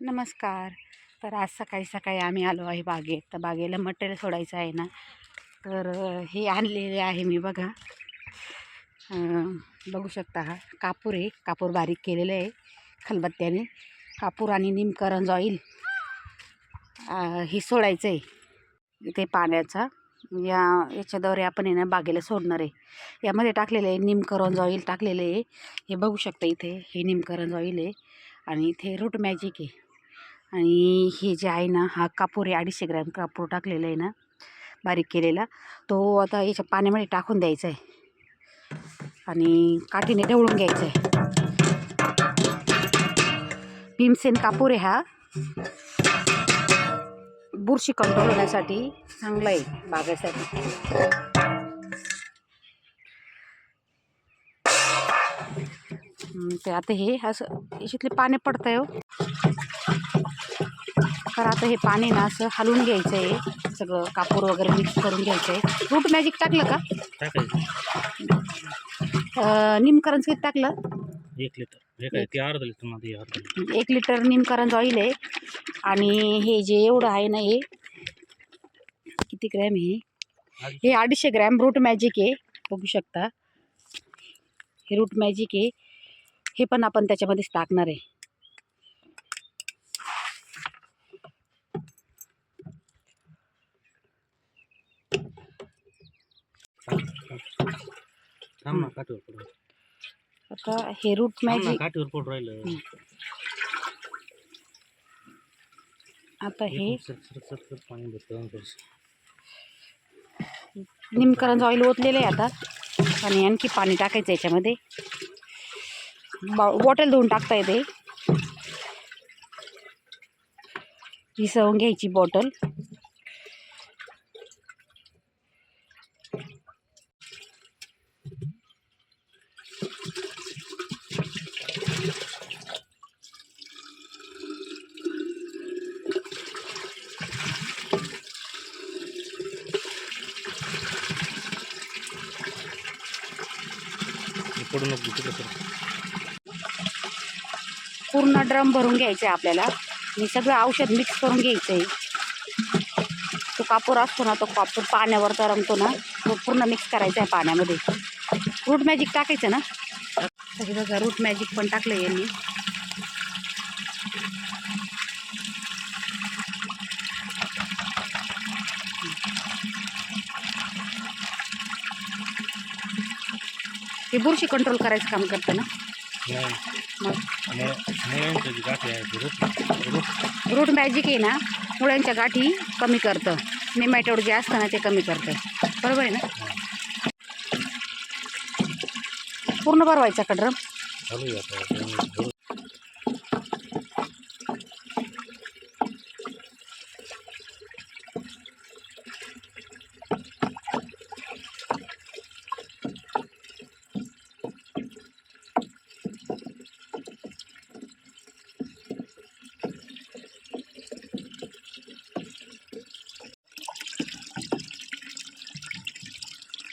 नमस्कार. तर आज सकाळी सकाळी आम्ही आलो आहे बागेत. तर बागेला मटेरियल सोडायचं आहे ना. तर हे आणलेले आहे मी बघा. बघू शकता हा. कापूर आहे. कापूर बारीक केलेलं आहे खलबत्त्याने. कापूर आणि निमकरंज ऑइल हे सोडायचं आहे ते पाण्याचा. या याच्याद्वारे आपण आहे ना बागेला सोडणार आहे. यामध्ये टाकलेलं आहे निमकरंज ऑइल टाकलेलं आहे. हे बघू शकता इथे. हे निमकरंज ऑइल आहे. आणि इथे रूट मॅजिक आहे. आणि हे जे आहे ना हा कापूर आहे अडीचशे ग्रॅम कापूर टाकलेला आहे ना बारीक केलेला. तो आता याच्या पाण्यामध्ये टाकून द्यायचा आहे आणि काठीने ढवळून घ्यायचा आहे भीमसेन कापूर आहे हा. बुरशी कंट्रोल होण्यासाठी चांगला आहे बागेसाठी ते आता हे असं याच्यातले पाणी पडतं हो. तर आता हे पाणी ना असं हलवून घ्यायचं आहे सगळं कापूर वगैरे मिक्स करून घ्यायचं आहे रूट मॅजिक टाकलं का? निमकरंज किती टाकलं? एक लिटर. हे एक लिटर निमकरंज ऑइल आहे. आणि हे जे एवढं आहे ना हे किती ग्रॅम आहे हे? अडीचशे ग्रॅम रूट मॅजिक आहे. बघू शकता. हे रूट मॅजिक आहे. हे पण आपण त्याच्यामध्येच टाकणार आहे. थांब ना काठीवर पडून आता हे रूट थांब ना मॅजिक काठीवर पडून राहिलं. आता हे एक सर सर सर सर पाणी भेटतं थोडंसं. निमकरंज ऑइल ओतलेलं आहे आता. आणि आणखी पाणी टाकायचं याच्यामध्ये. बा बॉटल धुवून टाकता येते. विसळून घ्यायची बॉटल हे पडू नको तिकडे सर पूर्ण ड्रम भरून घ्यायचं आहे आपल्याला. मी सगळं औषध मिक्स करून घ्यायचं. आहे तो कापूर असतो ना तो कापूर पाण्यावर तरंगतो ना. तो पूर्ण मिक्स करायचा आहे पाण्यामध्ये. रूट मॅजिक टाकायचं ना? बघा रूट मॅजिक पण टाकलं यांनी. हे बुरशी कंट्रोल करायचं काम करतं ना? मग? रूट मॅजिक आहे ना मुळ्यांच्या गाठी कमी करतं. नेमॅटोड जे असतं ना ते कमी करतं. बरोबर आहे ना? पूर्ण भरवायचा का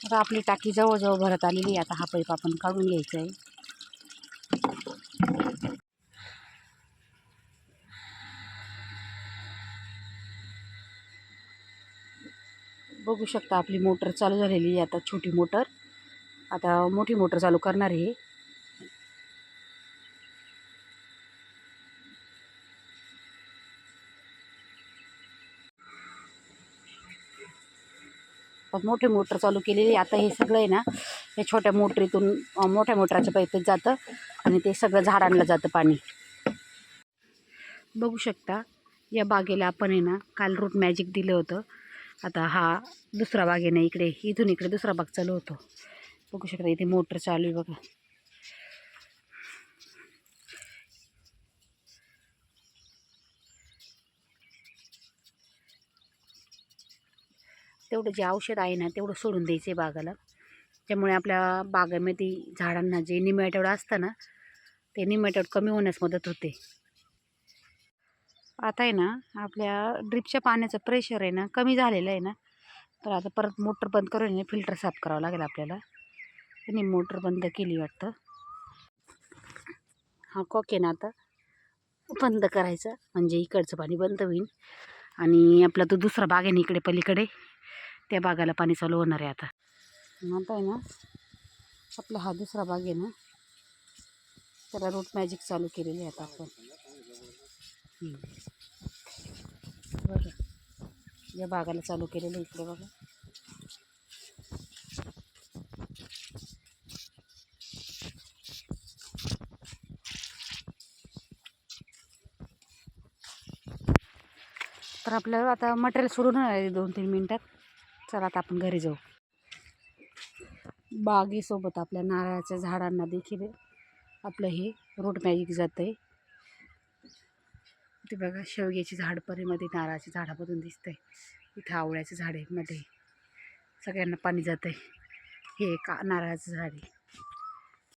आता आपली टाकी जवळजवळ भरत आलेली आहे. आता हा पैप आपण काढून घ्यायचा आहे. बघू शकता आपली मोटर चालू झालेली आहे. आता छोटी मोटर. आता मोठी मोटर चालू करणार आहे. पण मोठी मोटर चालू केलेली आता हे सगळं आहे ना हे छोट्या मोटरीतून मोठ्या मोटराच्या पाईपीत जातं आणि ते सगळं झाडांना जातं पाणी. बघू शकता या बागेला आपण आहे ना काल रूट मॅजिक दिलं होतं. आता हा दुसरा बाग आहे ना इकडे इथून इकडे दुसरा बाग चालू होतो. बघू शकता इथे मोटर चालू आहे बघा. तेवढं जे औषध आहे ना तेवढं सोडून द्यायचं आहे बागाला. त्यामुळे आपल्या बागेमध्ये झाडांना जे निमॅटोड असतं ना ते निमॅटोड कमी होण्यास मदत होते. आता आहे ना आपल्या ड्रिपच्या पाण्याचं प्रेशर आहे ना कमी झालेलं आहे ना. तर आता परत मोटर बंद करून फिल्टर साफ करावं लागेल आपल्याला. त्यांनी मोटर बंद केली वाटतं. हा कॉक आहे ना आता बंद करायचं. म्हणजे इकडचं पाणी बंद होईल. आणि आपला तो दुसरा बाग आहे ना इकडे पलीकडे. त्या बागाला पाणी चालू होणार आहे आता. म्हणत आहे ना आपला हा दुसरा बाग आहे ना त्याला रूट मॅजिक चालू केलेली आहे आता आपण. बरं बघा या बागाला चालू केलेलं आहे इकडे बघा. तर आपलं आता मटेरियल सुरू नाही आहे दोन तीन मिनटात. चला आता आपण घरी जाऊ. बागेसोबत आपल्या नारळाच्या झाडांना देखील आपलं हे रोड मॅजिक जातं आहे ते बघा शेवग्याची झाड परीमध्ये नारळाच्या झाडामधून दिसतंय. इथं आवळ्याचं झाड आहे मध्ये सगळ्यांना पाणी जातं आहे हे का नारळाचं झाड आहे.